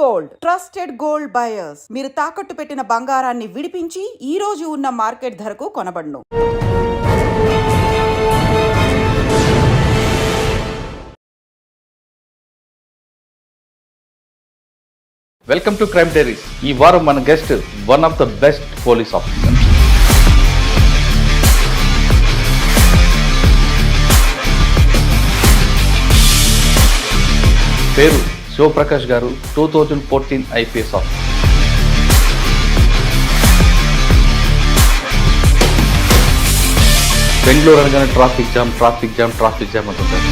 Gold. Trusted gold buyers. మీరు తాకట్టు పెట్టిన బంగారాన్ని విడిపించి ఈ రోజు ఉన్న మార్కెట్ ధరకు కొనబడును. Welcome to crime diaries. ఈ వారం మన guest one of the best police officer. పేరు శివప్రకాష్ గారు two thousand fourteen IPS officer Bengaluru అనగానే traffic jam traffic jam traffic jam అంటుంటారు.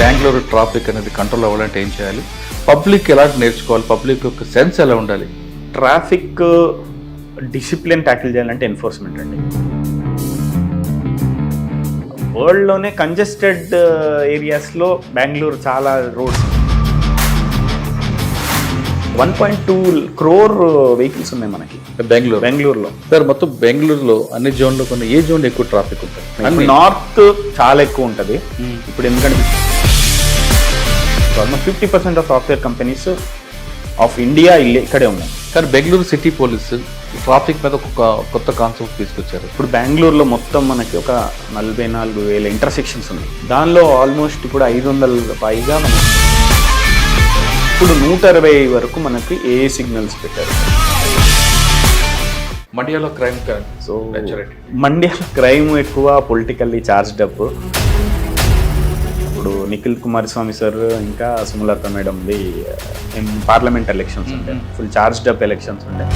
బెంగళూరు ట్రాఫిక్ అనేది కంట్రోల్ అవ్వాలంటే ఏం చేయాలి? పబ్లిక్ ఎలా నేర్చుకోవాలి? పబ్లిక్ యొక్క సెన్స్ ఎలా ఉండాలి? ట్రాఫిక్ డిసిప్లిన్ ట్యాకిల్ చేయాలంటే ఎన్ఫోర్స్మెంట్ అండి. వరల్డ్లోనే కంజెస్టెడ్ ఏరియాస్లో బెంగళూరు చాలా roads. One point two crore vehicles ఉన్నాయి మనకి. బెంగళూరు. బెంగళూరులో. సార్ మొత్తం బెంగళూరులో అన్ని జోన్లో కొన్ని ఏ జోన్లో ఎక్కువ ట్రాఫిక్ ఉంటుంది? నార్త్ చాలా ఎక్కువ ఉంటుంది. ఇప్పుడు ఎందుకంటే almost fifty percent of software companies of India ఇక్కడే ఉన్నాయి. కానీ బెంగళూరు సిటీ పోలీసు ట్రాఫిక్ మీద ఒక కొత్త కాన్సెప్ట్ తీసుకొచ్చారు. ఇప్పుడు బెంగళూరులో మొత్తం మనకి ఒక నలభై నాలుగు వేల ఇంటర్సెక్షన్స్ ఉన్నాయి. దానిలో ఆల్మోస్ట్ ఇప్పుడు ఐదు వందల పైగా మన ఇప్పుడు నూట ఇరవై వరకు మనకి ఏ సిగ్నల్స్ పెట్టారు. మండ్యాలో క్రైమ్ సో. మండ్యాలో క్రైమ్ ఎక్కువ పొలిటికల్లీ చార్జ్డ్ అప్ ఇప్పుడు నిఖిల్ కుమారస్వామి సార్ ఇంకా సుమలత మేడంది పార్లమెంట్ ఎలక్షన్స్ ఉంటాయి ఫుల్ చార్జ్డ్ అప్ ఎలక్షన్స్ ఉంటాయి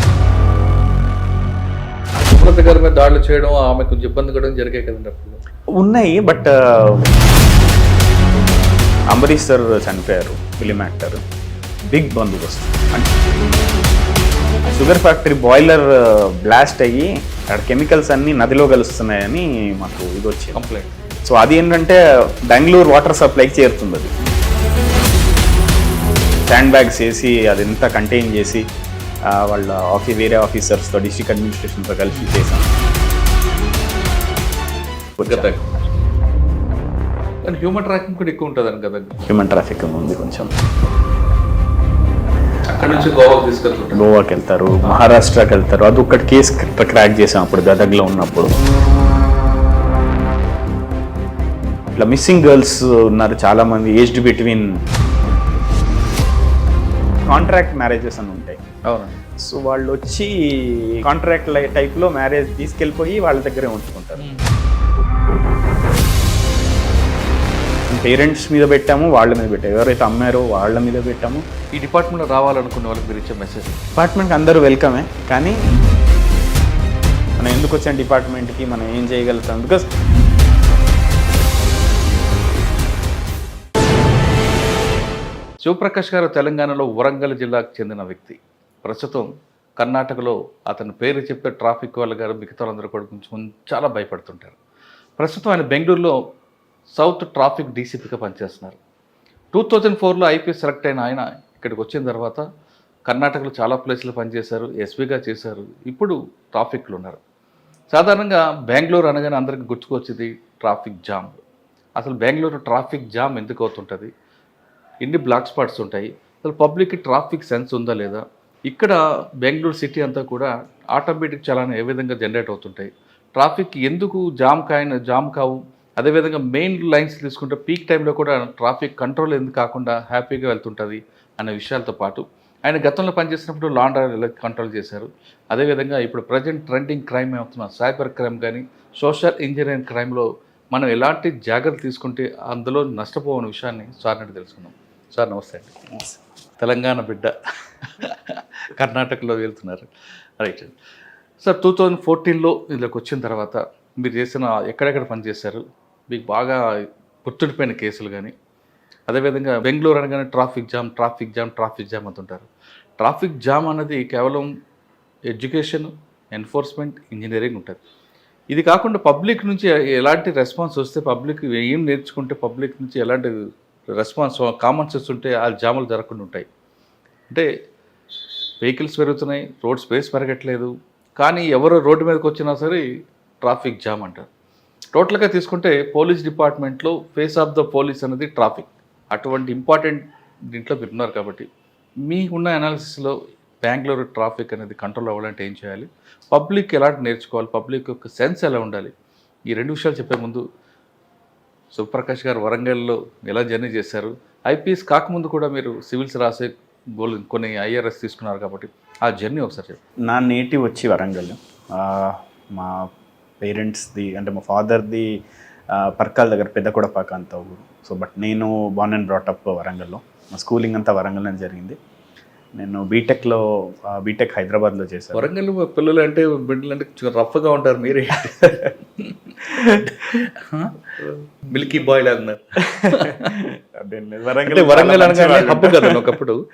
సుబ్రత గారి మీద దాడులు చేయడం ఆమె కొంచెం ఇబ్బంది కూడా జరిగాయి కదండి అప్పుడు. ఉన్నాయి బట్ అంబరీష్ సార్ చనిపోయారు ఫిలిం యాక్టర్. బిగ్ బందోబస్తు. అంటే షుగర్ ఫ్యాక్టరీ బాయిలర్ బ్లాస్ట్ అయ్యి అక్కడ కెమికల్స్ అన్ని నదిలో కలుస్తున్నాయని మాకు ఇది వచ్చింది. కంప్లైంట్ సో అది ఏంటంటే బెంగళూరు వాటర్ సప్లైకి చేరుతుంది అది. శాండ్ బ్యాగ్స్ వేసి అదంతా కంటైన్ చేసి వాళ్ళ ఆఫీస్ వేరే ఆఫీసర్స్తో డిస్ట్రిక్ట్ అడ్మినిస్ట్రేషన్తో కలిసి చేశాం. కానీ హ్యూమన్ ట్రాకింగ్ కూడా ఎక్కువ ఉంటుందని కదా? హ్యూమన్ ట్రాఫిక్ ఉంది కొంచెం. అక్కడ నుంచి గోవాకి తీసుకెళ్తుంటారు. గోవాకి వెళ్తారు మహారాష్ట్రకి వెళ్తారు. అది ఒక్కటి కేసు క్రాక్ చేసాం అప్పుడు గదగ్లో ఉన్నప్పుడు. ఇట్లా మిస్సింగ్ గర్ల్స్ ఉన్నారు చాలా మంది ఏజ్డ్ బిట్వీన్ కాంట్రాక్ట్ మ్యారేజెస్ అని ఉంటాయి. సో వాళ్ళు వచ్చి కాంట్రాక్ట్ టైప్లో మ్యారేజ్ తీసుకెళ్ళిపోయి వాళ్ళ దగ్గరే ఉంచుకుంటారు. పేరెంట్స్ మీద పెట్టాము వాళ్ళ మీద పెట్టాము. ఎవరైతే అమ్మారో వాళ్ళ మీద పెట్టాము. ఈ డిపార్ట్మెంట్లో రావాలనుకున్న వాళ్ళకి మీరు ఇచ్చే మెసేజ్ డిపార్ట్మెంట్కి అందరూ వెల్కమే కానీ మనం ఎందుకు వచ్చాం డిపార్ట్మెంట్కి మనం ఏం చేయగలుగుతాం? బికాస్ శివప్రకాష్ గారు తెలంగాణలో వరంగల్ జిల్లాకు చెందిన వ్యక్తి. ప్రస్తుతం కర్ణాటకలో అతని పేరు చెప్పే ట్రాఫిక్ వాళ్ళ గారు మిగతా వాళ్ళందరూ కూడా కొంచెం చాలా భయపడుతుంటారు. ప్రస్తుతం ఆయన బెంగళూరులో సౌత్ ట్రాఫిక్ డీసీపీగా పనిచేస్తున్నారు. టూ థౌజండ్ ఫోర్లో ఐపీఎస్ సెలెక్ట్ అయిన ఆయన ఇక్కడికి వచ్చిన తర్వాత కర్ణాటకలో చాలా ప్లేసులు పనిచేశారు ఎస్పీగా చేశారు ఇప్పుడు ట్రాఫిక్లో ఉన్నారు. సాధారణంగా బెంగళూరు అనగానే అందరికీ గుర్తుకొచ్చేది ట్రాఫిక్ జామ్. అసలు బెంగళూరు ట్రాఫిక్ జామ్ ఎందుకు అవుతుంటుంది? ఎన్ని బ్లాక్ స్పాట్స్ ఉంటాయి? అసలు పబ్లిక్ ట్రాఫిక్ సెన్స్ ఉందా లేదా? ఇక్కడ బెంగళూరు సిటీ అంతా కూడా ఆటోమేటిక్ చలాన్ ఏ విధంగా జనరేట్ అవుతుంటాయి. ట్రాఫిక్ ఎందుకు జామ్ కాయన జామ్ కావు? అదేవిధంగా మెయిన్ లైన్స్ తీసుకుంటే పీక్ టైంలో కూడా ట్రాఫిక్ కంట్రోల్ ఎందుకు కాకుండా హ్యాపీగా వెళ్తుంటుంది అనే విషయాలతో పాటు ఆయన గతంలో పనిచేసినప్పుడు లాండర్ కంట్రోల్ చేశారు. అదేవిధంగా ఇప్పుడు ప్రజెంట్ ట్రెండింగ్ క్రైమ్ అవుతున్న సైబర్ క్రైమ్ కానీ సోషల్ ఇంజనీరింగ్ క్రైమ్లో మనం ఎలాంటి జాగ్రత్త తీసుకుంటే అందులో నష్టపోవని విషయాన్ని సార్ నుండి తెలుసుకున్నాం సార్ నమస్తే అండి. తెలంగాణ బిడ్డ కర్ణాటకలో వెళ్తున్నారు. రైట్ సార్ టూ థౌజండ్ ఫోర్టీన్లో ఇందులోకి వచ్చిన తర్వాత మీరు చేసిన ఎక్కడెక్కడ పనిచేశారు మీకు బాగా గుర్తుండిపోయిన కేసులు కానీ అదేవిధంగా బెంగళూరు అనగానే traffic jam traffic jam traffic jam అంటుంటారు. ట్రాఫిక్ జామ్ అనేది కేవలం ఎడ్యుకేషన్ ఎన్ఫోర్స్మెంట్ ఇంజనీరింగ్ ఉంటుంది. ఇది కాకుండా పబ్లిక్ నుంచి ఎలాంటి రెస్పాన్స్ వస్తే పబ్లిక్ ఏం నేర్చుకుంటే పబ్లిక్ నుంచి ఎలాంటి రెస్పాన్స్ కామన్ సెన్స్ ఉంటే ఆ జాములు జరగకుండా ఉంటాయి. అంటే వెహికల్స్ పెరుగుతున్నాయి రోడ్ స్పేస్ పెరగట్లేదు కానీ ఎవరు రోడ్డు మీదకి వచ్చినా సరే ట్రాఫిక్ జామ్ అంటారు. టోటల్గా తీసుకుంటే పోలీస్ డిపార్ట్మెంట్లో ఫేస్ ఆఫ్ ద పోలీస్ అనేది ట్రాఫిక్. అటువంటి ఇంపార్టెంట్ దీంట్లో మీరు ఉన్నారు కాబట్టి. మీకున్న అనాలిసిస్లో బెంగళూరు ట్రాఫిక్ అనేది కంట్రోల్ అవ్వాలంటే ఏం చేయాలి? పబ్లిక్ ఎలాంటి నేర్చుకోవాలి? పబ్లిక్ యొక్క సెన్స్ ఎలా ఉండాలి? ఈ రెండు విషయాలు చెప్పే ముందు సుప్రకాష్ గారు వరంగల్లో ఎలా జర్నీ చేశారు? ఐపీఎస్ కాకముందు కూడా మీరు సివిల్స్ రాసే గోల్ కొన్ని ఐఆర్ఎస్ తీసుకున్నారు కాబట్టి ఆ జర్నీ ఒకసారి చెప్పండి. నా నేటివ్ వచ్చి వరంగల్. మా పేరెంట్స్ది అంటే మా ఫాదర్ది పర్కాల దగ్గర పెద్ద కొడపాక అంత ఊరు. సో బట్ నేను బాన్ అండ్ బ్రాటప్ వరంగల్లో. మా స్కూలింగ్ అంతా వరంగల్లోనే జరిగింది. నేను బీటెక్లో బీటెక్ హైదరాబాద్లో చేశాను. వరంగల్ పిల్లలు అంటే బిడ్డలు అంటే రఫ్గా ఉంటారు మీరే. Milky bye. అంటే వరంగల్ అనగానే. హబ్బు కదా ఒకప్పుడు.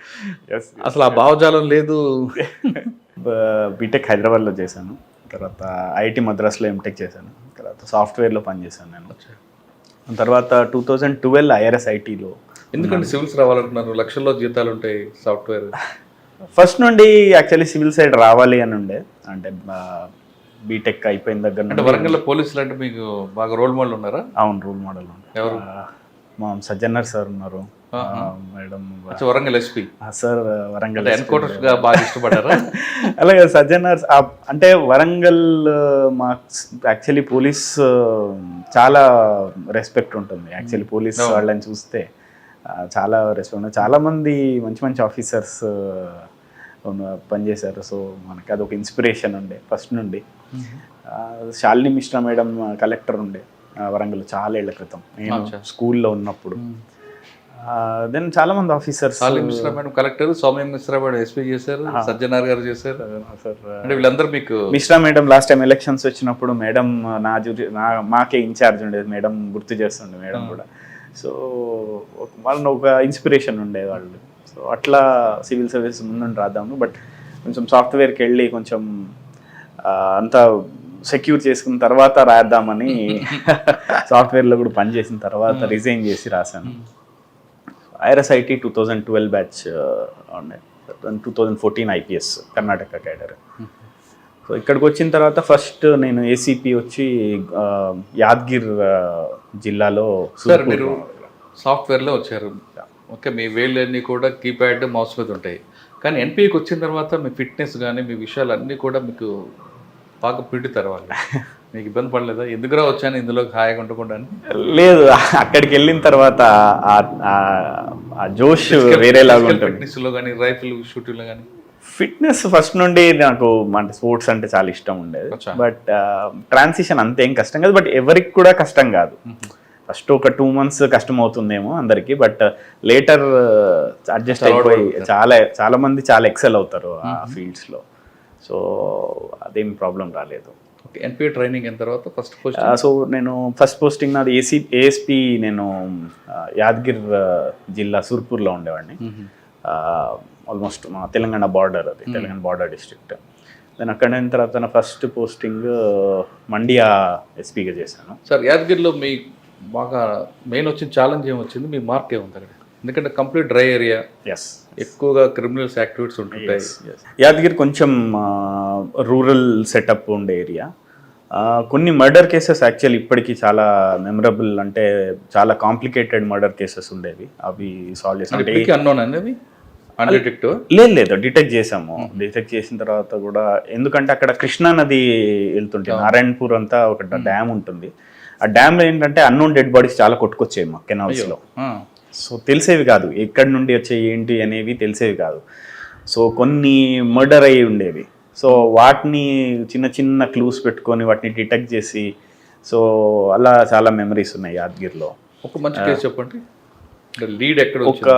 అసలు ఆ భావజాలం లేదు. బీటెక్ హైదరాబాద్లో చేశాను. తర్వాత ఐఐటి మద్రాస్లో ఎంటెక్ చేశాను. తర్వాత సాఫ్ట్వేర్లో పనిచేశాను నేను. తర్వాత టూ థౌజండ్ ట్వెల్వ్ ఐఆర్ఎస్ ఐటీలో ఎందుకంటే సివిల్స్ రావాలంటున్నారు? లక్షల్లో జీతాలు ఉంటాయి సాఫ్ట్వేర్. ఫస్ట్ నుండి యాక్చువల్లీ సివిల్ సైడ్ రావాలి అని ఉండే. అంటే బీటెక్ అయిపోయిన దగ్గర అంటే వరంగల్ పోలీసులు అంటే మీకు బాగా రోల్ మోడల్ ఉన్నారా? అవును రూల్ మోడల్ ఎవరు? మా సజ్జన్నర్ సార్ ఉన్నారు. Madam Warangal SP sir Warangal అంటే ఎన్కౌంటర్స్గా బాగా ఇష్టపడ్డారా? అలాగే సజ్జనర్ అంటే వరంగల్ మా యాక్చువల్లీ పోలీస్ చాలా రెస్పెక్ట్ ఉంటుంది. Actually police. వాళ్ళని చూస్తే చాలా రెస్పెక్ట్ చాలా మంది మంచి మంచి ఆఫీసర్స్ పనిచేశారు సో మనకి అదొక ఇన్స్పిరేషన్ ఉండే ఫస్ట్ నుండి. శాలిని మిశ్రా మేడం కలెక్టర్ ఉండే వరంగల్ చాలా ఏళ్ళ క్రితం. నేను. స్కూల్లో ఉన్నప్పుడు. దెన్ చాలా మంది officers Mishra madam collector Soumya Mishra madam SP చేశారు సజ్జనార్ గారు చేశారు. అంటే వీళ్ళందరూ మీకు Mishra madam last time elections వచ్చినప్పుడు మేడం నా జూరి నా మాకే ఇన్ఛార్జ్ ఉండేది. మేడం గుర్తు చేస్తుండే మేడం కూడా. సో వాళ్ళని ఒక ఇన్స్పిరేషన్ ఉండేది వాళ్ళు సో అట్లా సివిల్ సర్వీస్ ముందుండి రాద్దాము. బట్ కొంచెం సాఫ్ట్వేర్కి వెళ్ళి కొంచెం అంతా సెక్యూర్ చేసుకున్న తర్వాత రాద్దామని సాఫ్ట్వేర్లో కూడా పని చేసిన తర్వాత రిజైన్ చేసి రాశాను. IRS IT two thousand twelve batch two thousand fourteen IPS Karnataka cadre. So ఇక్కడికి వచ్చిన తర్వాత ఫస్ట్ నేను ఏసీపీ వచ్చి యాద్గిర్ జిల్లాలో సార్ సూర్పూర్ మీరు సాఫ్ట్వేర్లో వచ్చారు. ఓకే మీ వేళ్ళన్నీ కూడా కీప్యాడ్ మౌస్ మీద ఉంటాయి. కానీ ఎన్పికి వచ్చిన తర్వాత మీ ఫిట్నెస్ కానీ మీ విషయాలు అన్నీ కూడా మీకు బాగా పిండుతారు వాళ్ళు. మీకు ఇబ్బంది పడలేదా? ఎందుకురా వచ్చాను ఇందులో హాయిగా ఉండకుండా? లేదు అక్కడికి వెళ్ళిన తర్వాత ఆ- జోష్ వేరేలాగా Physical ఉంటుంది. fitness లో కానీ రైఫిల్ షూటింగ్లో కానీ ఫిట్నెస్ ఫస్ట్ నుండి నాకు అంటే స్పోర్ట్స్ అంటే చాలా ఇష్టం ఉండేది. బట్ ట్రాన్సిషన్ అంతేం కష్టం కాదు. బట్ ఎవరికి కూడా కష్టం కాదు. ఫస్ట్ ఒక టూ మంత్స్ కష్టం అవుతుందేమో అందరికి బట్ లేటర్ అడ్జస్ట్ అయిపోయి. చాలా చాలా మంది చాలా ఎక్సెల్ అవుతారు ఆ ఫీల్డ్స్లో. సో అదేం ప్రాబ్లం రాలేదు. ఓకే ఎన్పిఏ ట్రైనింగ్ అయిన తర్వాత ఫస్ట్ సో నేను ఫస్ట్ పోస్టింగ్ నాది ఏసీ ఏఎస్పి నేను ఆ, యాదగిర్ జిల్లా సూర్పూర్లో ఉండేవాడిని. ఆల్మోస్ట్ మా తెలంగాణ బార్డర్ అది తెలంగాణ బార్డర్ డిస్ట్రిక్ట్ దెన్ అక్కడ అయిన తర్వాత నా ఫస్ట్ పోస్టింగ్ మండియా ఎస్పీగా చేశాను. సార్ యాదగిరిలో మీ బాగా మెయిన్ వచ్చిన ఛాలెంజ్ ఏమొచ్చింది మీ మార్క్ ఏముంది అక్కడ ఎందుకంటే కంప్లీట్ డ్రై ఏరియా ఎస్ ఎక్కువగా క్రిమినల్స్ యాక్టివిటీస్ ఉంటుంటాయి. యాదగిరి కొంచెం రూరల్ సెటప్ ఉండే ఏరియా కొన్ని మర్డర్ కేసెస్ యాక్చువల్ ఇప్పటికీ చాలా మెమరబుల్ అంటే చాలా కాంప్లికేటెడ్ మర్డర్ కేసెస్ ఉండేవి. అవి సాల్వ్ చేసాం. అంటే ఇప్పటికీ అన్నోన్ అనేది అన్డిటెక్టివ్ లేదు లేదు. డిటెక్ట్ చేసాము. డిటెక్ట్ చేసిన తర్వాత కూడా ఎందుకంటే అక్కడ కృష్ణా నది వెళ్తుంటే నారాయణపూర్ అంతా ఒక డ్యామ్ ఉంటుంది. ఆ డ్యామ్లో ఏంటంటే అన్నోన్ డెడ్ బాడీస్ చాలా కొట్టుకొచ్చాయి మా కెనాల్స్లో సో తెలిసేవి కాదు ఎక్కడి నుండి వచ్చాయి ఏంటి అనేవి తెలిసేవి కాదు. సో కొన్ని మర్డర్ అయ్యి ఉండేవి. సో వాటిని చిన్న చిన్న క్లూస్ పెట్టుకొని వాటిని డిటెక్ట్ చేసి సో అలా చాలా మెమరీస్ ఉన్నాయి యాదగిరిలో. ఒక మంచి కేసు చెప్పండి. లీడ్ ఎక్కడ ఒక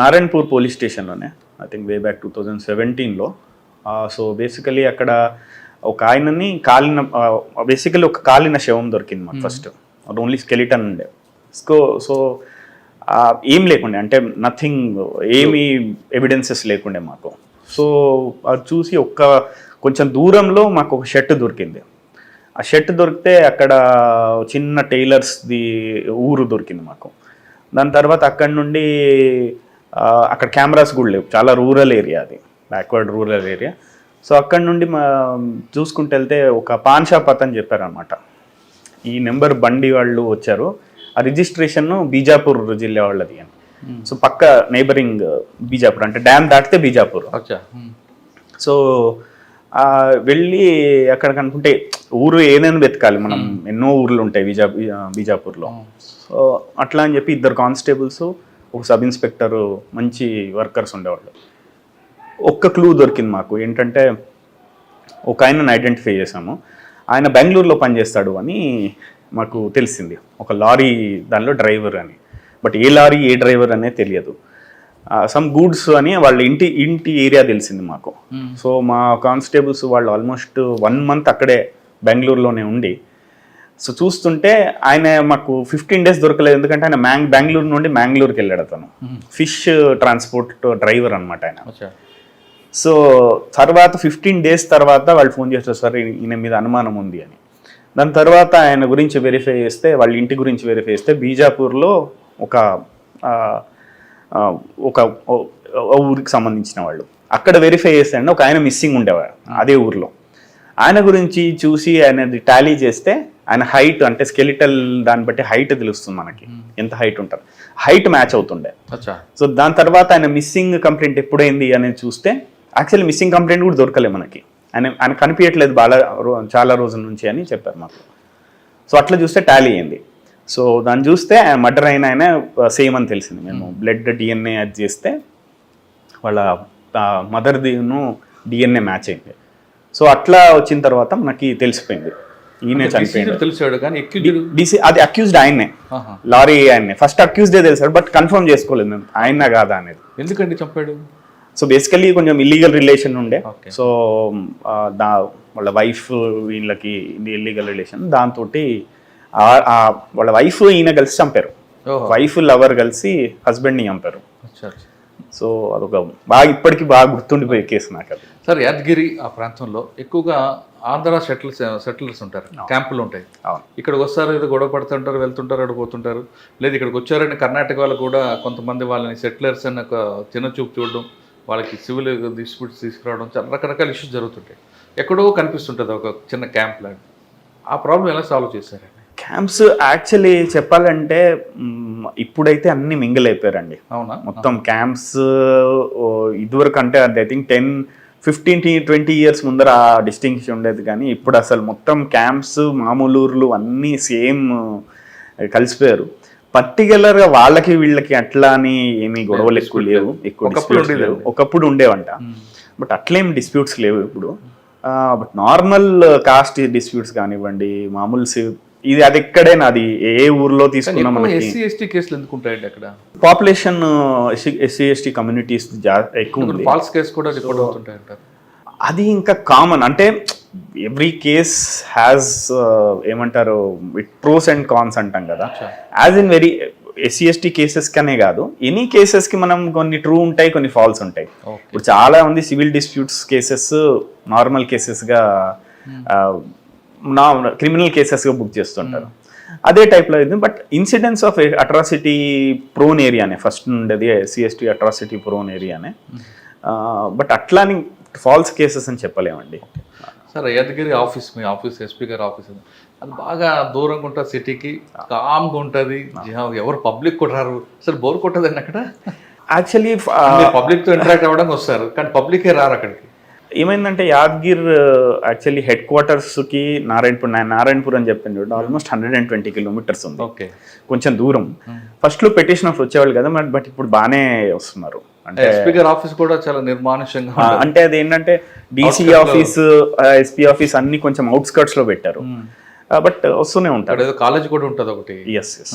Narayanpur police స్టేషన్లోనే I think way back two thousand సెవెంటీన్లో సో బేసికలీ అక్కడ ఒక ఆయనని కాలిన బేసికలీ ఒక కాలిన శవం దొరికింది మాకు ఫస్ట్ ఓన్లీ స్కెలిటన్ ఉండే. సో సో ఏం లేకుండే. అంటే నథింగ్ ఏమీ ఎవిడెన్సెస్ లేకుండే మాకు. సో అది చూసి ఒక్క కొంచెం దూరంలో మాకు ఒక షర్ట్ దొరికింది. ఆ షర్ట్ దొరికితే అక్కడ చిన్న టైలర్స్ది ఊరు దొరికింది మాకు. దాని తర్వాత అక్కడి నుండి అక్కడ కెమెరాస్ కూడా లేవు. చాలా రూరల్ ఏరియా అది. బ్యాక్వర్డ్ రూరల్ ఏరియా సో అక్కడి నుండి మా చూసుకుంటూ వెళ్తే ఒక పాన్ షాప్ అతను చెప్పారనమాట ఈ నెంబర్ బండి వాళ్ళు వచ్చారు. ఆ రిజిస్ట్రేషన్ బీజాపూర్ జిల్లా వాళ్ళది అని. సో పక్క నైబరింగ్ బీజాపూర్ అంటే డ్యామ్ దాటితే బీజాపూర్. అచ్చా. ఉమ్. సో ఆ, వెళ్ళి అక్కడ కనుకుంటే ఊరు ఏదైనా వెతకాలి? మనం ఎన్నో ఊర్లు ఉంటాయి బీజా బీజాపూర్లో. సో అట్లా అని చెప్పి ఇద్దరు కానిస్టేబుల్స్ ఒక సబ్ ఇన్స్పెక్టర్ మంచి వర్కర్స్ ఉండేవాళ్ళు. ఒక్క క్లూ దొరికింది మాకు. ఏంటంటే ఒక ఆయనను ఐడెంటిఫై చేశాము. ఆయన బెంగళూరులో పనిచేస్తాడు అని మాకు తెలిసింది. ఒక లారీ దానిలో డ్రైవర్ అని. బట్ ఏ లారీ ఏ డ్రైవర్ అనే తెలియదు. సమ్ గూడ్స్ అని వాళ్ళ ఇంటి ఇంటి ఏరియా తెలిసింది మాకు. సో మా కానిస్టేబుల్స్ వాళ్ళు ఆల్మోస్ట్ వన్ మంత్ అక్కడే బెంగళూరులోనే ఉండి సో చూస్తుంటే ఆయన మాకు ఫిఫ్టీన్ డేస్ దొరకలేదు. ఎందుకంటే ఆయన మ్యాంగ్ బెంగళూరు నుండి మ్యాంగ్లూరుకి వెళ్ళాడు అతను. ఫిష్ ట్రాన్స్పోర్ట్ డ్రైవర్ అనమాట ఆయన. సో తర్వాత ఫిఫ్టీన్ డేస్ తర్వాత వాళ్ళు ఫోన్ చేస్తారు సార్ ఈయన మీద అనుమానం ఉంది అని. దాని తర్వాత ఆయన గురించి వెరిఫై చేస్తే వాళ్ళ ఇంటి గురించి వెరిఫై చేస్తే బీజాపూర్లో ఒక ఒక ఊరికి సంబంధించిన వాళ్ళు. అక్కడ వెరిఫై చేస్తే అండి ఒక ఆయన మిస్సింగ్ ఉండేవాడు అదే ఊర్లో. ఆయన గురించి చూసి ఆయన టాలీ చేస్తే ఆయన హైట్ అంటే స్కెలిటల్ దాన్ని బట్టి హైట్ తెలుస్తుంది మనకి. ఎంత హైట్ ఉంటారు హైట్ మ్యాచ్ అవుతుండే. సో దాని తర్వాత ఆయన మిస్సింగ్ కంప్లైంట్ ఎప్పుడైంది అనేది చూస్తే యాక్చువల్లీ మిస్సింగ్ కంప్లైంట్ కూడా దొరకలే మనకి. ఆయన ఆయన కనిపించట్లేదు బాగా చాలా రోజుల నుంచి అని చెప్పారు మాకు. సో అట్లా చూస్తే టాలీ అయింది. సో దాన్ని చూస్తే మర్డర్ అయిన ఆయన సేమ్ అని తెలిసింది. మేము బ్లడ్ డిఎన్ఏ అది చేస్తే వాళ్ళ మదర్దిను డిఎన్ఏ మ్యాచ్ అయింది. సో అట్లా వచ్చిన తర్వాత మనకి తెలిసిపోయింది. ఈయనే చనిపోయింది తెలిసాడు కానీ డిసి అది అక్యూజ్డ్ ఆయన్నే. లారీ ఆయన్నే. ఫస్ట్ అక్యూజ్డే తెలిసాడు బట్ కన్ఫర్మ్ చేసుకోలేదు. ఆయన కాదా అనేది. ఎందుకండి చంపాడు? సో బేసికలీ కొంచెం ఇల్లీగల్ రిలేషన్ ఉండే. సో ఆ, దా వాళ్ళ వైఫ్ వీళ్ళకి ఇల్లీగల్ రిలేషన్ దాంతో వాళ్ళ వైఫ్ ఈయన కలిసి చంపారు. వైఫ్ లవర్ కలిసి హస్బెండ్ని చంపారు. సో అదొక బాగా ఇప్పటికీ బాగా గుర్తుండిపోయే కేసు నాకు అది. సార్ యాదగిరి ఆ ప్రాంతంలో ఎక్కువగా ఆంధ్ర సెటిల్స్ సెటిలర్స్ ఉంటారు. క్యాంపులు ఉంటాయి. ఇక్కడికి వస్తారు ఏదో గొడవ పడుతుంటారు వెళ్తుంటారు అక్కడ పోతుంటారు. లేదు ఇక్కడికి వచ్చారని కర్ణాటక వాళ్ళు కూడా కొంతమంది వాళ్ళని సెటిలర్స్ అని ఒక చిన్న చూపు చూడడం. వాళ్ళకి సివిల్ డిస్ప్యూట్స్ తీసుకురావడం చాలా రకరకాల ఇష్యూస్ జరుగుతుంటాయి. ఎక్కడో కనిపిస్తుంటుంది ఒక చిన్న క్యాంప్ లాంటి. ఆ ప్రాబ్లం ఎలా సాల్వ్ చేశారండి? క్యాంప్స్ యాక్చువల్లీ చెప్పాలంటే ఇప్పుడైతే అన్ని మింగిల్ అయిపోయారండి. అవునా? మొత్తం క్యాంప్స్ ఇదివరకు అంటే I think ten fifteen twenty years ముందర ఆ డిస్టింక్షన్ ఉండేది. కానీ ఇప్పుడు అసలు మొత్తం క్యాంప్స్ మామూలు ఊర్లు అన్నీ సేమ్ కలిసిపోయారు. పర్టికులర్గా వాళ్ళకి వీళ్ళకి అట్లా అని ఏమీ గొడవలు ఎక్కువ లేవు. ఎక్కువ ఒకప్పుడు ఉండేవంట. బట్ అట్లేం డిస్ప్యూట్స్ లేవు ఇప్పుడు. బట్ నార్మల్ కాస్ట్ డిస్ప్యూట్స్ కానివ్వండి మామూలు ఇది అది ఎక్కడైనా అది ఏ ఊర్లో తీసుకున్నా మనకి ఎస్సీ ఎస్టీ కేసులు ఎందుకు ఉంటాయండి అక్కడ? పాపులేషన్ ఎస్సీ ఎస్టీ కమ్యూనిటీస్ ఎక్కువ ఉంది. ఫాల్స్ కేసు కూడా రిపోర్ట్ అవుతుంటాయి అది ఇంకా కామన్ అంటే ఎవ్రీ కేస్ హ్యాస్ ఏమంటారు ఇట్ ప్రోస్ అండ్ కాన్స్ అంటాం కదా. As in very SC ST cases కనే కాదు. ఎనీ కేసెస్కి మనం కొన్ని ట్రూ ఉంటాయి కొన్ని ఫాల్స్ ఉంటాయి. ఇప్పుడు చాలా మంది సివిల్ డిస్ప్యూట్స్ కేసెస్ నార్మల్ కేసెస్గా నా క్రిమినల్ కేసెస్గా బుక్ చేస్తుంటారు. అదే type లో ఇది. But incidents of atrocity prone ఏరియానే first ఉండేది సిఎస్టీ అట్రాసిటీ ప్రోన్ ఏరియానే బట్ అట్లాని ఫాల్స్ కేసెస్ అని చెప్పలేమండి. సార్ యాదగిరి ఆఫీస్ మీ ఆఫీస్ ఎస్పీ గారి ఆఫీస్ అది. బాగా దూరంగా ఉంటుంది సిటీకి కామ్గా ఉంటుంది. ఎవరు పబ్లిక్ రారు అసలు బోర్ కొట్టదండి అక్కడ? యాక్చువల్లీ పబ్లిక్తో ఇంటరాక్ట్ అవ్వడానికి వస్తారు కానీ పబ్లికే రారు అక్కడికి. ఏమైందంటే యాదగిర్ యాక్చువల్లీ హెడ్ క్వార్టర్స్కి నారాయణపూర్ నారాయణపూర్ అని చెప్పింది చూడండి almost hundred and twenty kilometres ఉంది. ఓకే కొంచెం దూరం. ఫస్ట్లో పెటిషనర్స్ వచ్చేవాళ్ళు కదా బట్ ఇప్పుడు బాగానే వస్తున్నారు. అంటే ఎస్పీ గారి ఆఫీస్ కూడా చాలా నిర్మానుష్యంగా ఆ, అంటే అది ఏంటంటే డీసీ ఆఫీస్ ఎస్పీ ఆఫీస్ అన్ని కొంచెం అవుట్స్కర్ట్స్లో పెట్టారు. బట్ వస్తూనే అక్కడ ఉంటారు. ఏదో కాలేజ్ కూడా ఉంటుంది ఒకటి. ఎస్ ఎస్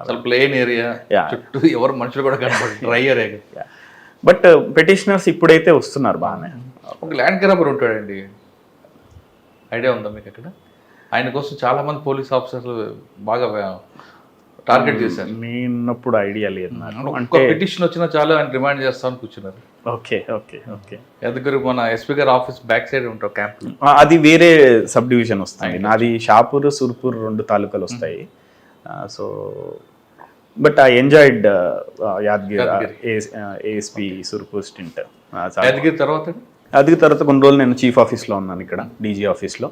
అసలు ప్లేన్ ఏరియా. చుట్టూ ఎవరు మనుషులు కూడా కనపడరు డ్రై ఏరియా బట్ పెటిషనర్స్ ఇప్పుడైతే వస్తున్నారు బాగానే. ఒక ల్యాండ్ గ్రాబర్ ఉంటాడండి. ఐడియా ఉందా మీకు అక్కడ ఆయన కోసం చాలా మంది పోలీస్ ఆఫీసర్లు బాగా టార్గెట్ చేశారు. నేనప్పుడు ఐడియా లేదు నాకు. అంటే పిటిషన్ వచ్చినా చాలు ఆయన రిమైండ్ చేస్తామని కూర్చున్నారు. Okay okay okay. ఎదుగురు మన ఎస్పీ గారి ఆఫీస్ బ్యాక్ సైడ్ ఉంటారు క్యాంప్ అది వేరే సబ్ డివిజన్ వస్తుంది నాది షాపూర్ సుర్పూర్ రెండు తాలూకాలు వస్తాయి. So but I enjoyed Yadgir ASP Surpur stint Yadgir తర్వాత? అది తర్వాత కొన్ని రోజులు నేను చీఫ్ ఆఫీస్లో ఉన్నాను ఇక్కడ డీజీ ఆఫీస్లో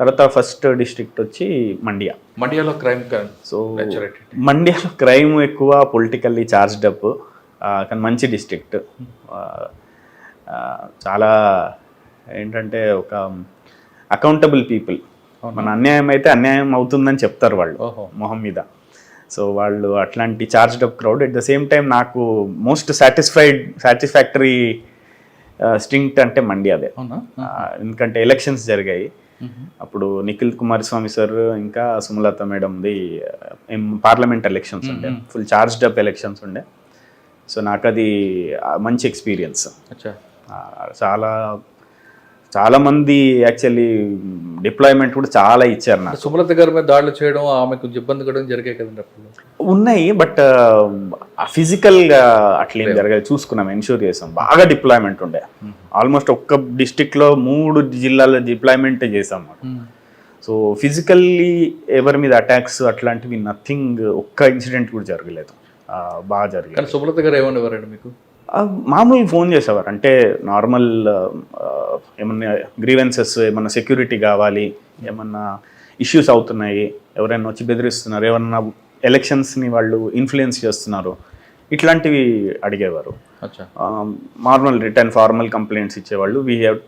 తర్వాత ఫస్ట్ డిస్ట్రిక్ట్ వచ్చి మండ్యా. మండ్యాలో క్రైమ్ సో. మండ్యాలో క్రైమ్ ఎక్కువ పొలిటికల్లీ చార్జ్డ్ అప్ కానీ మంచి డిస్ట్రిక్ట్ చాలా ఏంటంటే ఒక అకౌంటబుల్ పీపుల్ మన అన్యాయం అయితే అన్యాయం అవుతుందని చెప్తారు వాళ్ళు మొహం మీద. సో వాళ్ళు అట్లాంటి charged up crowd at the same time నాకు మోస్ట్ సాటిస్ఫైడ్ సాటిస్ఫాక్టరీ స్టింక్ట్ అంటే మండ్యాదే. అవునా? ఆ, ఎందుకంటే ఎలక్షన్స్ జరిగాయి. అప్పుడు నిఖిల్ కుమారస్వామి సార్ ఇంకా సుమలత మేడంది పార్లమెంట్ ఎలక్షన్స్ ఉండే. ఫుల్ చార్జ్డ్ అప్ ఎలక్షన్స్ ఉండే. సో నాకు అది ఆ, మంచి ఎక్స్పీరియన్స్ చాలా చాలా మంది యాక్చువల్లీ డిప్లాయ్మెంట్ కూడా చాలా ఇచ్చారు నాకు. సుమలత గారి మీద దాడులు చేయడం ఆమె కొంచెం ఇబ్బంది కూడా జరిగాయి కదండి అప్పుడు. ఉన్నాయి బట్ ఫిజికల్గా అట్లేం జరగదు చూసుకున్నాం ఎన్షూర్ చేసాం. బాగా డిప్లాయ్మెంట్ ఉండే. ఆల్మోస్ట్ ఒక్క డిస్టిక్లో మూడు జిల్లాల డిప్లాయ్మెంట్ చేసాం సో ఫిజికల్లీ ఎవరి మీద అటాక్స్ అట్లాంటివి నథింగ్ ఒక్క ఇన్సిడెంట్ కూడా జరగలేదు. బాగా జరిగాయి. కానీ సుమలత గారు ఏమనేవారండి మీకు? మామూలు ఫోన్ చేసేవారు. అంటే నార్మల్ ఏమన్నా గ్రీవెన్సెస్ ఏమన్నా సెక్యూరిటీ కావాలి ఏమన్నా ఇష్యూస్ అవుతున్నాయి ఎవరైనా వచ్చి బెదిరిస్తున్నారు ఏమన్నా ఎలక్షన్స్ని వాళ్ళు ఇన్ఫ్లుయెన్స్ చేస్తున్నారు. ఇట్లాంటివి అడిగేవారు. అచ్చా. నార్మల్ రిటర్న్ ఫార్మల్ కంప్లైంట్స్ ఇచ్చేవాళ్ళు. We have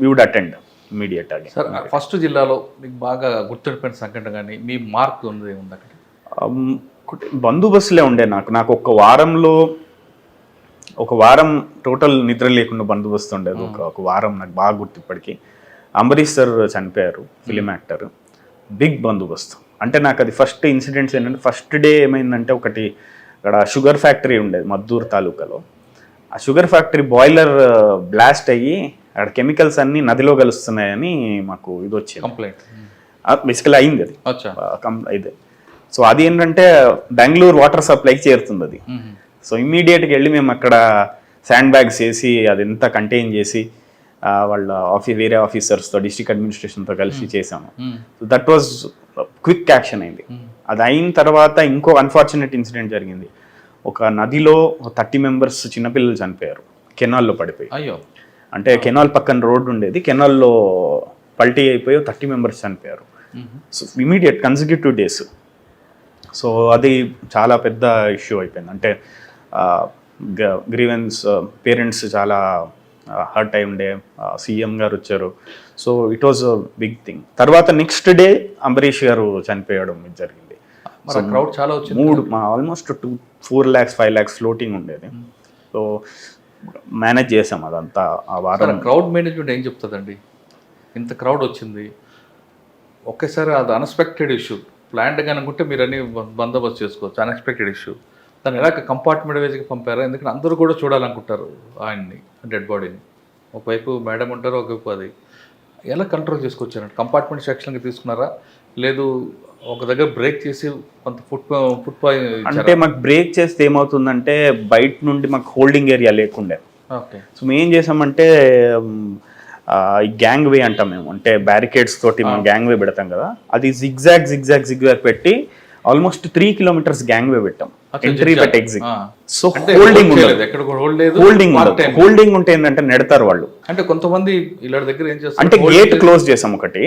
we would attend immediate అది సార్ ఫస్ట్ జిల్లాలో మీకు బాగా గుర్తుండిపోయిన సంఘటన కానీ మీ మార్క్ ఉంది ఉంది అక్కడ? బందోబస్తులే ఉండే నాకు. నాకు ఒక వారంలో ఒక వారం టోటల్ నిద్ర లేకుండా బందోబస్తు ఉండేది. ఒక ఒక వారం నాకు బాగా గుర్తు ఇప్పటికి. అంబరీష్ సార్ చనిపోయారు ఫిలిం యాక్టర్. బిగ్ బందోబస్తు. అంటే నాకు అది ఫస్ట్ ఇన్సిడెంట్స్ ఏంటంటే ఫస్ట్ డే ఏమైందంటే ఒకటి అక్కడ షుగర్ ఫ్యాక్టరీ ఉండేది మద్దూరు తాలూకాలో. ఆ షుగర్ ఫ్యాక్టరీ బాయిలర్ బ్లాస్ట్ అయ్యి అక్కడ కెమికల్స్ అన్నీ నదిలో కలుస్తున్నాయని మాకు ఇది వచ్చింది. కంప్లైంట్. బేసికల్ అయింది అది. ఇదే. సో అది ఏంటంటే బెంగళూరు వాటర్ సప్లైకి చేరుతుంది అది సో ఇమ్మీడియట్గా వెళ్ళి మేము అక్కడ శాండ్ బ్యాగ్స్ వేసి అదంతా కంటైన్ చేసి వాళ్ళ ఆఫీస్ వేరే ఆఫీసర్స్తో డిస్ట్రిక్ట్ అడ్మినిస్ట్రేషన్తో కలిసి చేసాము. So that was quick action అయింది. అది అయిన తర్వాత ఇంకో అన్ఫార్చునేట్ ఇన్సిడెంట్ జరిగింది. ఒక నదిలో థర్టీ మెంబర్స్ చిన్నపిల్లలు చనిపోయారు. కెనాల్లో పడిపోయి. అయ్యో. అంటే కెనాల్ పక్కన రోడ్డు ఉండేది. కెనాల్లో పల్టీ అయిపోయి థర్టీ మెంబర్స్ చనిపోయారు. So immediate consecutive days so అది చాలా పెద్ద ఇష్యూ అయిపోయింది. అంటే గ్రీవెన్స్ పేరెంట్స్ చాలా హర్ట్ అయి ఉండే సీఎం గారు వచ్చారు. So it was a big thing తర్వాత నెక్స్ట్ డే అంబరీష్ గారు చనిపోయడం జరిగింది. క్రౌడ్ చాలా వచ్చింది. మూడు మా almost two four lakhs five lakhs floating ఉండేది. సో మేనేజ్ చేసాం అదంతా ఆ వారం. క్రౌడ్ మేనేజ్మెంట్ ఏం చెప్తుందండి? ఇంత క్రౌడ్ వచ్చింది. ఒకేసారి అది అన్ఎక్స్పెక్టెడ్ ఇష్యూ ప్లాన్డ్గా అనుకుంటే మీరు అన్ని బందోబస్తు చేసుకోవచ్చు. అన్ఎక్స్పెక్టెడ్ ఇష్యూ దాన్ని ఎలా కంపార్ట్మెంట్ వైజ్గా పంపారా ఎందుకంటే అందరూ కూడా చూడాలనుకుంటారు ఆయన్ని డెడ్ బాడీని ఒకవైపు మేడం ఉంటారు ఒకవైపు అది. ఎలా కంట్రోల్ చేసుకొచ్చారంటే కంపార్ట్మెంట్ సెక్షన్కి తీసుకున్నారా? లేదు ఒక దగ్గర బ్రేక్ చేసి కొంత ఫుట్ ఫుట్ అంటే మాకు బ్రేక్ చేస్తే ఏమవుతుందంటే బయట నుండి మాకు హోల్డింగ్ ఏరియా లేకుండే. ఓకే. సో మేము ఏం చేసామంటే గ్యాంగ్ వే అంటాం మేము. అంటే బ్యారికేడ్స్ తోటి మనం గ్యాంగ్ వే పెడతాం కదా. అది జిగ్జాగ్ జిగ్జాగ్ జిగ్జాగ్ పెట్టి almost three kilometres gangway పెట్టాం. ఎంట్రీ పెట్టి exit so holding holding. Holding ఉంటే ఏంటంటే నెడతారు వాళ్ళు. అంటే కొంతమంది ఇలా దగ్గర ఏం చేస్తారు? అంటే గేట్ క్లోజ్ చేసాం ఒకటి.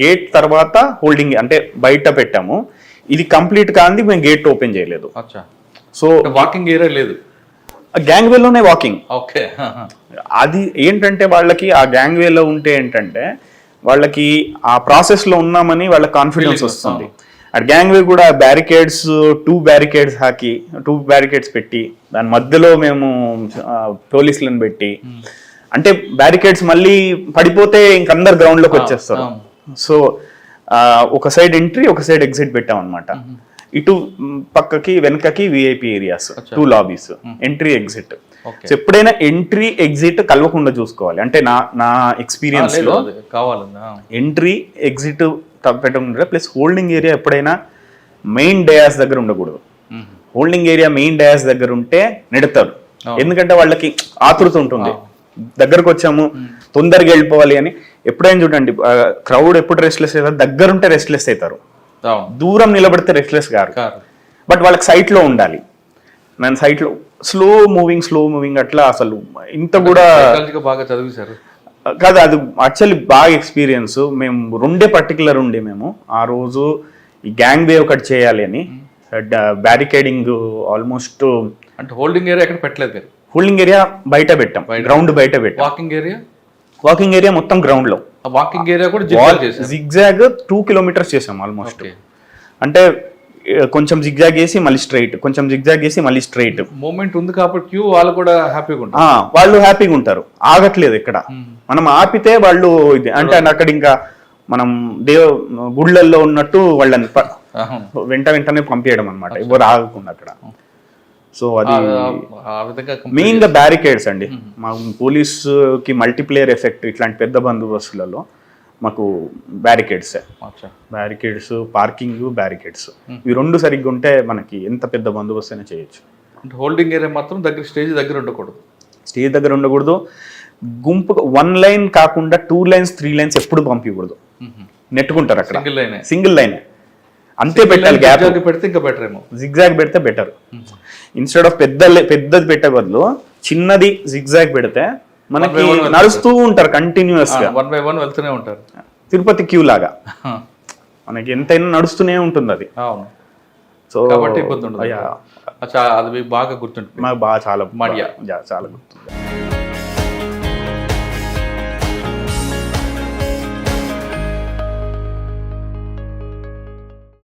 గేట్ తర్వాత హోల్డింగ్ అంటే బయట పెట్టాము. ఇది కంప్లీట్ కాంది మేము గేట్ ఓపెన్ చేయలేదు. సో వాకింగ్ ఏరియా లేదు. గ్యాంగ్ వేలోనే వాకింగ్ ఓకే. అది ఏంటంటే వాళ్ళకి ఆ గ్యాంగ్ వేలో ఉంటే ఏంటంటే వాళ్ళకి ఆ ప్రాసెస్లో ఉన్నామని వాళ్ళ కాన్ఫిడెన్స్ వస్తుంది. ఆ గ్యాంగ్ వే కూడా బ్యారికేడ్స్ టూ బ్యారికేడ్స్ హాకి టూ బ్యారికేడ్స్ పెట్టి దాని మధ్యలో మేము పోలీసులను పెట్టి అంటే బ్యారికేడ్స్ మళ్ళీ పడిపోతే ఇంక అందరు గ్రౌండ్లోకి వచ్చేస్తారు. సో ఒక సైడ్ ఎంట్రీ ఒక సైడ్ ఎగ్జిట్ పెట్టాం అనమాట ఇటు పక్కకి వెనకకి VIP areas two lobbies entry exit so ఎప్పుడైనా ఎంట్రీ ఎగ్జిట్ కలవకుండా చూసుకోవాలి. అంటే నా నా ఎక్స్పీరియన్స్లో కావాలన్నా. ఎంట్రీ ఎగ్జిట్ పెట్టకుండా ప్లస్ హోల్డింగ్ ఏరియా ఎప్పుడైనా మెయిన్ డయాస్ దగ్గర ఉండకూడదు. హోల్డింగ్ ఏరియా మెయిన్ డయాస్ దగ్గర ఉంటే నెడతారు ఎందుకంటే వాళ్ళకి ఆతృత ఉంటుంది. దగ్గరకు వచ్చాము తొందరగా వెళ్ళిపోవాలి అని ఎప్పుడైనా చూడండి క్రౌడ్ ఎప్పుడు రెస్ట్లెస్ అవుతారు? దగ్గర ఉంటే రెస్ట్లెస్ అవుతారు. దూరం నిలబడితే రెస్ట్లెస్ గారు కారు. బట్ వాళ్ళకి సైట్లో ఉండాలి. నేను సైట్లో స్లో మూవింగ్ స్లో మూవింగ్ అట్లా అసలు ఇంత కూడా బాగా చదివేశారు కాదు అది యాక్చువల్లీ బాగా ఎక్స్పీరియన్స్ మేము రెండే పర్టికులర్ ఉండే మేము. ఆ రోజు ఈ గ్యాంగ్ వే ఒకటి చేయాలి అని. బ్యారికేడింగ్ ఆల్మోస్ట్ అంటే హోల్డింగ్ ఏరియా ఎక్కడ పెట్టలేదు హోల్డింగ్ ఏరియా బయట పెట్టాం. గ్రౌండ్ బయట పెట్టాం. వాకింగ్ ఏరియా వాకింగ్ ఏరియా మొత్తం గ్రౌండ్లో. వాకింగ్ ఏరియా కూడా జిగ్జాగ్ టూ కిలోమీటర్స్ చేసాం ఆల్మోస్ట్ అంటే కొంచెం జిగ్జాగ్ చేసి మళ్ళీ స్ట్రైట్ కొంచెం జిగ్జాగ్ చేసి మళ్ళీ స్ట్రైట్ మూమెంట్ ఉంది కాబట్టి క్యూ వాళ్ళు కూడా హ్యాపీగా ఉంటారు. వాళ్ళు హ్యాపీగా ఉంటారు. ఆగట్లేదు ఇక్కడ. మనం ఆపితే వాళ్ళు ఇది అంటే అక్కడ ఇంకా మనం దేవ గుళ్ళల్లో ఉన్నట్టు వాళ్ళని. వెంట వెంటనే పంపించడం అనమాట ఎవరు ఆగకుండా అక్కడ. సో అది మెయిన్గా బ్యారికేడ్స్ అండి. మా పోలీస్కి మల్టీప్లేయర్ ఎఫెక్ట్ ఇట్లాంటి పెద్ద బందోబస్తులలో. మాకు బ్యారికేడ్స్. బ్యారికేడ్స్ పార్కింగ్ బ్యారికేడ్స్ ఇవి రెండు సరిగ్గా ఉంటే మనకి ఎంత పెద్ద బందోబస్తు అయినా చేయొచ్చు. అంటే హోల్డింగ్ ఏరియా మాత్రం దగ్గర స్టేజ్ దగ్గర ఉండకూడదు. స్టేజ్ దగ్గర ఉండకూడదు. గుంపు వన్ లైన్ కాకుండా టూ లైన్స్ త్రీ లైన్స్ ఎప్పుడు పంపించకూడదు నెట్టుకుంటారు అక్కడ. సింగిల్ లైన్ సింగిల్ లైన్ అంతే పెట్టాలి గ్యాప్ పెడితే ఇంకా బెటర్ ఏమో. జిగ్జాగ్ పెడితే బెటర్ ఇన్స్టెడ్ ఆఫ్ పెద్ద పెద్దది పెట్టే బదులు చిన్నది జిగ్జాగ్ పెడితే మనకి నడుస్తూ ఉంటారు కంటిన్యూస్గా వన్ బై వన్ వెళ్తూనే ఉంటారు. తిరుపతి క్యూ లాగా. మనకి ఎంతైనా నడుస్తూనే ఉంటుంది అది. అవును. సో కాబట్టి ఇబ్బంది ఉండదు. అది మీకు బాగా గుర్తుంటుంది. మాకు బాగా చాలా చాలా గుర్తుంది.